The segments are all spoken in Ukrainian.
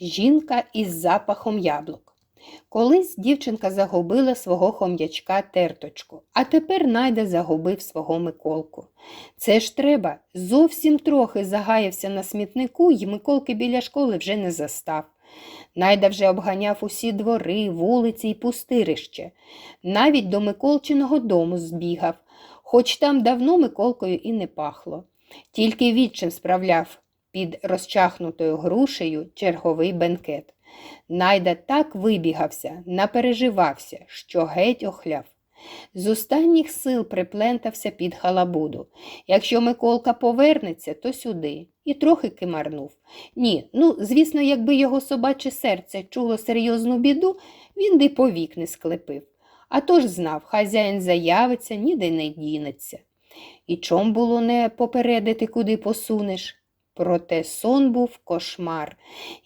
Жінка із запахом яблук. Колись дівчинка загубила свого хом'ячка терточку, а тепер найда загубив свого Миколку. Це ж треба, зовсім трохи загаявся на смітнику й Миколки біля школи вже не застав. Найда вже обганяв усі двори, вулиці й пустирище. Навіть до Миколчиного дому збігав, хоч там давно Миколкою і не пахло. Тільки відчим справляв під розчахнутою грушею черговий бенкет. Найда так вибігався, напереживався, що геть охляв. З останніх сил приплентався під халабуду. Якщо Миколка повернеться, то сюди. І трохи кимарнув. Ні, ну, звісно, якби його собаче серце чуло серйозну біду, він би повік не склепив. А то ж знав, хазяїн заявиться, ніде не дінеться. І чом було не попередити, куди посунеш? Проте сон був кошмар.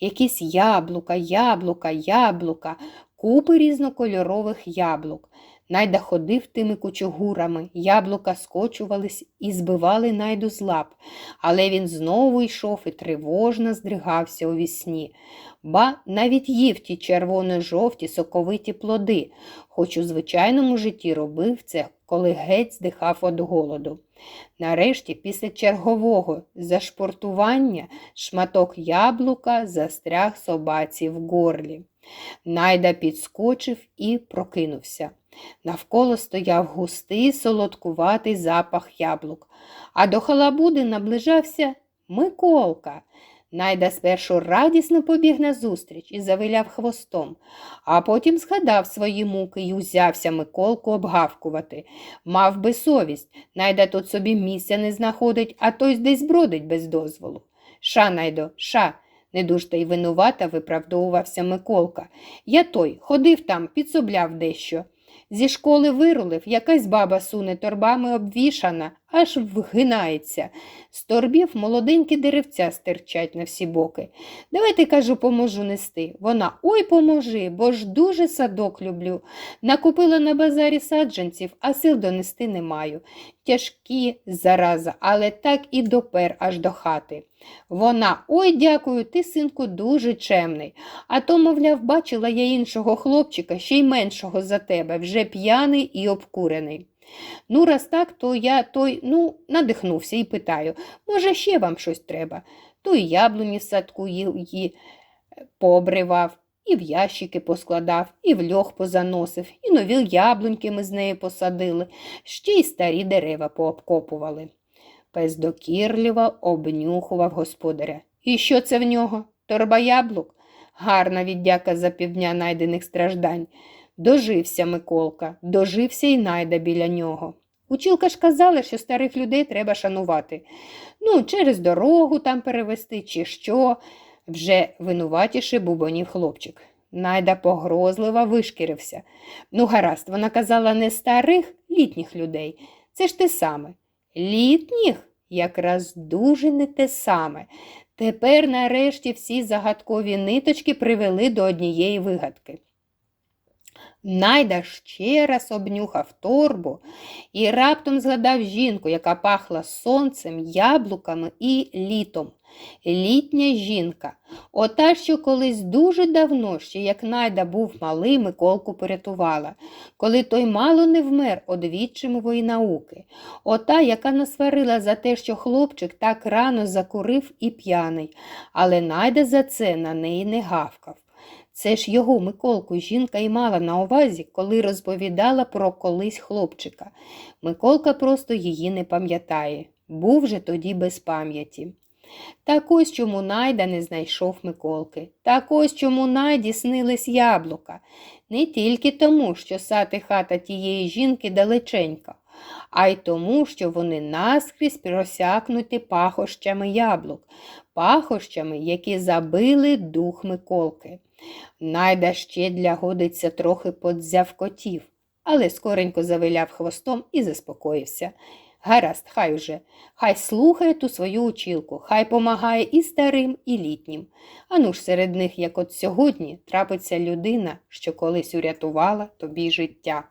Якісь яблука, яблука, яблука, купи різнокольорових яблук. Найда ходив тими кучугурами, яблука скочувались і збивали найду з лап, але він знову йшов і тривожно здригався у вісні. Ба навіть їв ті червоно-жовті соковиті плоди, хоч у звичайному житті робив це, коли геть здихав від голоду. Нарешті, після чергового зашпортування, шматок яблука застряг собаці в горлі. Найда підскочив і прокинувся. Навколо стояв густий солодкуватий запах яблук, а до халабуди наближався Миколка. Найда спершу радісно побіг назустріч і завиляв хвостом, а потім згадав свої муки і узявся Миколку обгавкувати. Мав би совість, найда тут собі місця не знаходить, а той десь бродить без дозволу. Ша, найдо, ша, не й винувата виправдовувався Миколка. Я той ходив там, підсобляв дещо. Зі школи вирулив, якась баба суне торбами обвішана, аж вгинається. З торбів молоденькі деревця стирчать на всі боки. Давайте, кажу, поможу нести. Вона ой поможи, бо ж дуже садок люблю. Накупила на базарі саджанців, а сил донести не маю. Тяжкі зараза, але так і допер аж до хати. Вона ой, дякую, ти, синку, дуже чемний. А то, мовляв, бачила я іншого хлопчика, ще й меншого за тебе, вже п'яний і обкурений. Ну, раз так, то я той, ну, надихнувся і питаю, може, ще вам щось треба? То і яблуні в садку її пообривав, і в ящики поскладав, і в льох позаносив, і нові яблуньки ми з нею посадили, ще й старі дерева пообкопували. Пес докірливо обнюхував господаря. І що це в нього? Торба яблук? Гарна віддяка за півдня найдених страждань. Дожився Миколка, дожився і найда біля нього. Училка ж казала, що старих людей треба шанувати. Ну, через дорогу там перевести, чи що, вже винуватіше бубонів хлопчик. Найда погрозливо вишкірився. Ну, гаразд, вона казала не старих, літніх людей. Це ж те саме. Літніх якраз дуже не те саме. Тепер нарешті всі загадкові ниточки привели до однієї вигадки. Найда ще раз обнюхав торбу і раптом згадав жінку, яка пахла сонцем, яблуками і літом. Літня жінка, ота, що колись дуже давно, ще як найда був малий, Миколку порятувала, коли той мало не вмер од відчимової науки, ота, яка насварила за те, що хлопчик так рано закурив і п'яний, але найда за це на неї не гавкав. Це ж його Миколку жінка й мала на увазі, коли розповідала про колись хлопчика. Миколка просто її не пам'ятає, був же тоді без пам'яті. Так ось чому найда не знайшов Миколки. Так ось чому найді снились яблука. Не тільки тому, що сати хата тієї жінки далеченька, а й тому, що вони наскрізь просякнуті пахощами яблук, пахощами, які забили дух Миколки. Найда ще для годиться трохи подзявкотів, але скоренько завиляв хвостом і заспокоївся. Гаразд, хай уже, хай слухає ту свою училку, хай помагає і старим, і літнім. Ану ж серед них, як от сьогодні, трапиться людина, що колись урятувала тобі життя.